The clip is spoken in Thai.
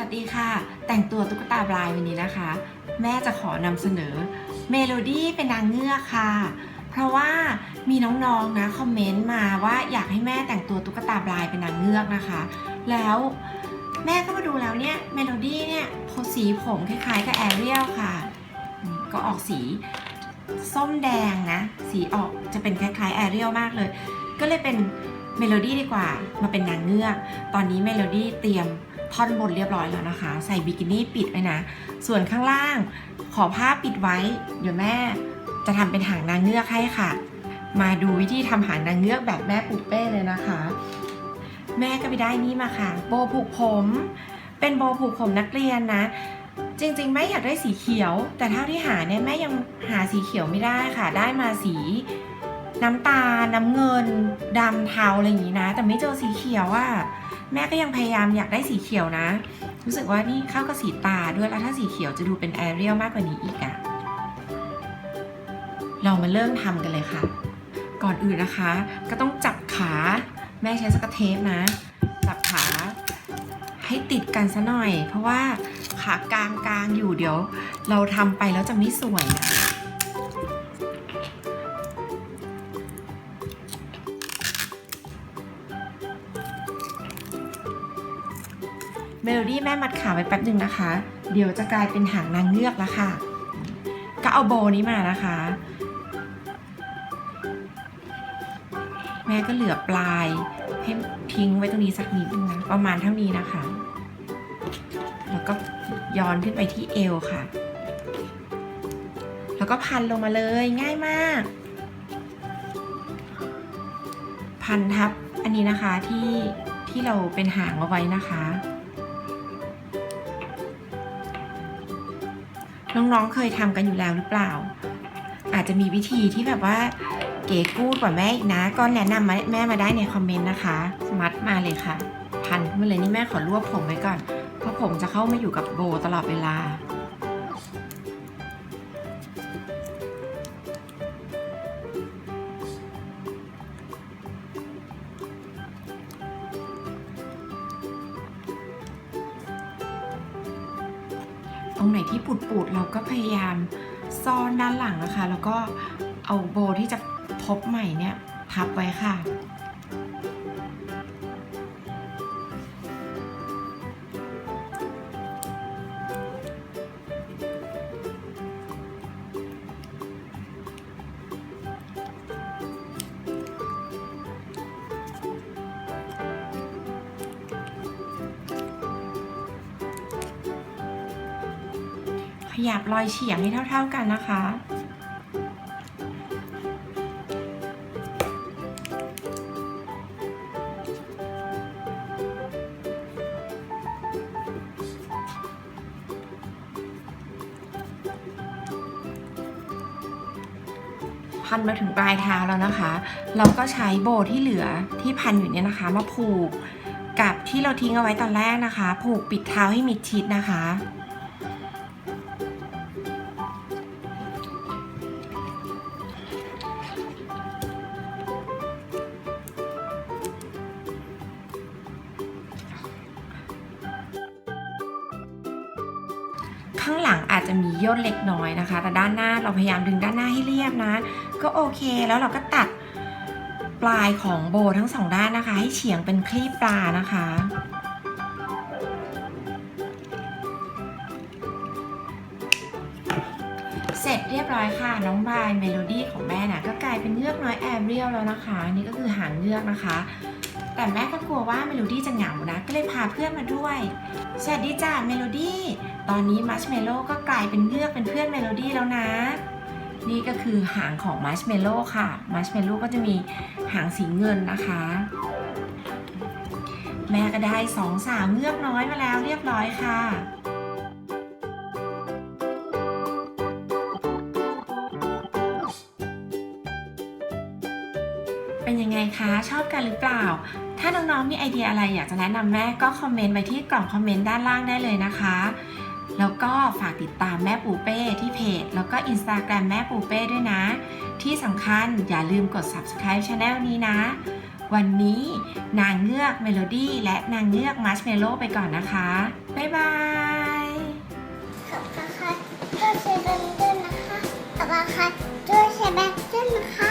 วัสดีค่ะ แต่งตัวตุ๊กตาบลายวันนี้นะคะ แม่จะขอนำเสนอเมโลดี้เป็นนางเงือกค่ะ เพราะว่ามีน้องๆนะคอมเมนต์มาว่าอยากให้แม่แต่งตัวตุ๊กตาบลายเป็นนางเงือกนะคะ แล้วแม่ก็มาดูแล้วเนี่ยเมโลดี้เนี่ยสีผมคล้ายๆกับแอเรียลค่ะ ก็ออกสีส้มแดงนะ สีออกจะเป็นคล้ายๆแอเรียลมากเลย ก็เลยเป็นเมโลดี้ดีกว่ามาเป็นนางเงือก ตอนนี้เมโลดี้เตรียม ท่อนบนเรียบร้อยแล้วนะคะ ใส่บิกินี่ปิดไว้นะ ส่วนข้างล่างขอผ้าปิดไว้ เดี๋ยวแม่จะทำเป็นหางนางเงือกให้ค่ะ มาดูวิธีทำหางนางเงือกแบบแม่ปุกเป้เลยนะคะ แม่ก็ไปได้นี่มาค่ะ โบผูกผม เป็นโบผูกผมนักเรียนนะ จริงๆแม่อยากได้สีเขียว แต่เท่าที่หาเนี่ยแม่ยังหาสีเขียวไม่ได้ค่ะ ได้มาสีน้ำตาลน้ำเงินดำเทาอะไรอย่างนี้นะ แต่ไม่เจอสีเขียวอะ แม่ก็ยังพยายามอยากได้สีเขียวนะ รู้สึกว่านี่เข้ากับสีตาด้วยแล้วถ้าสีเขียวจะดูเป็นแอเรียลมากกว่านี้อีกอะเรามาเริ่มทำกันเลยค่ะ ก่อนอื่นนะคะ ก็ต้องจับขาแม่ใช้สกเทปนะ จับขาให้ติดกันซะหน่อย เพราะว่าขากลางกลางอยู่เดี๋ยว เราทำไปแล้วจะไม่สวยนะ เมโลดี้แม่มัดขาไว้แป๊บหนึ่งนะคะ เดี๋ยวจะกลายเป็นหางนางเงือกแล้วค่ะ ก็เอาโบนี้มานะคะ แม่ก็เหลือปลายให้ทิ้งไว้ตรงนี้สักนิดนึงนะประมาณเท่านี้นะคะ แล้วก็ย้อนขึ้นไปที่เอวค่ะ แล้วก็พันลงมาเลยง่ายมาก พันทับอันนี้นะคะที่ที่เราเป็นหางเอาไว้นะคะ น้องๆเคยทำกันอยู่แล้วหรือเปล่า อาจจะมีวิธีที่แบบว่าเก๋กูดกว่าแม่อีกนะ ก็แนะนำมาแม่มาได้ในคอมเมนต์นะคะ มัดมาเลยค่ะ พันขึ้นมาเลยนี่แม่ขอรวบผมไว้ก่อน เพราะผมจะเข้ามาอยู่กับโบตลอดเวลา ตรงไหนที่ปูดๆเราก็พยายามซ่อนด้านหลังนะคะ แล้วก็เอาโบที่จะทบใหม่เนี่ยทับไว้ค่ะ ขยับรอยเฉียงให้เท่า ๆกันนะคะ พันมาถึงปลายเท้าแล้วนะคะ เราก็ใช้โบที่เหลือที่พันอยู่เนี่ยนะคะ มาผูกกับที่เราทิ้งเอาไว้ตอนแรกนะคะ ผูกปิดเท้าให้มิดชิดนะคะ ข้างหลังอาจจะมีย่นเล็กน้อยนะคะ แต่ด้านหน้าเราพยายามดึงด้านหน้าให้เรียบนะ ก็โอเคแล้วเราก็ตัดปลายของโบทั้งสองด้านนะคะ ให้เฉียงเป็นคลีบปลานะคะ เสร็จเรียบร้อยค่ะ น้องบายเมโลดี้ของแม่นะก็กลายเป็นเงือกน้อยแอบเรียลแล้วนะคะ นี่ก็คือหางเงือกนะคะ แต่แม่ก็กลัวว่าเมโลดี้จะเหงานะ ก็เลยพาเพื่อนมาด้วย สวัสดีจ้าเมโลดี้ ตอนนี้มัชเมลโล่ก็กลายเป็นเงือกเป็นเพื่อนเมโลดี้แล้วนะ นี่ก็คือหางของมัชเมลโล่ค่ะมัชเมลโล่ก็จะมีหางสีเงินนะคะ แม่ก็ได้สองสาวเงือกน้อยมาแล้วเรียบร้อยค่ะเป็นยังไงคะชอบกันหรือเปล่า ถ้าน้องๆมีไอเดียอะไรอยากจะแนะนำแม่ก็คอมเมนต์ไว้ที่กล่องคอมเมนต์ด้านล่างได้เลยนะคะ แล้วก็ฝากติดตามแม่ปูเป้ที่เพจ แล้วก็อินสตาแกรมแม่ปูเป้ด้วยนะ ที่สำคัญอย่าลืมกด subscribe channel นี้นะ วันนี้นางเงือกเมโลดี้และนางเงือกมัชเมโลไปก่อนนะคะ บ๊ายบายขอบคุณค่ะช่วยแชร์บงค์ด้วยนะคะขอบคุณค่ะช่วยแชร์แบงค์ด้วยนะคะ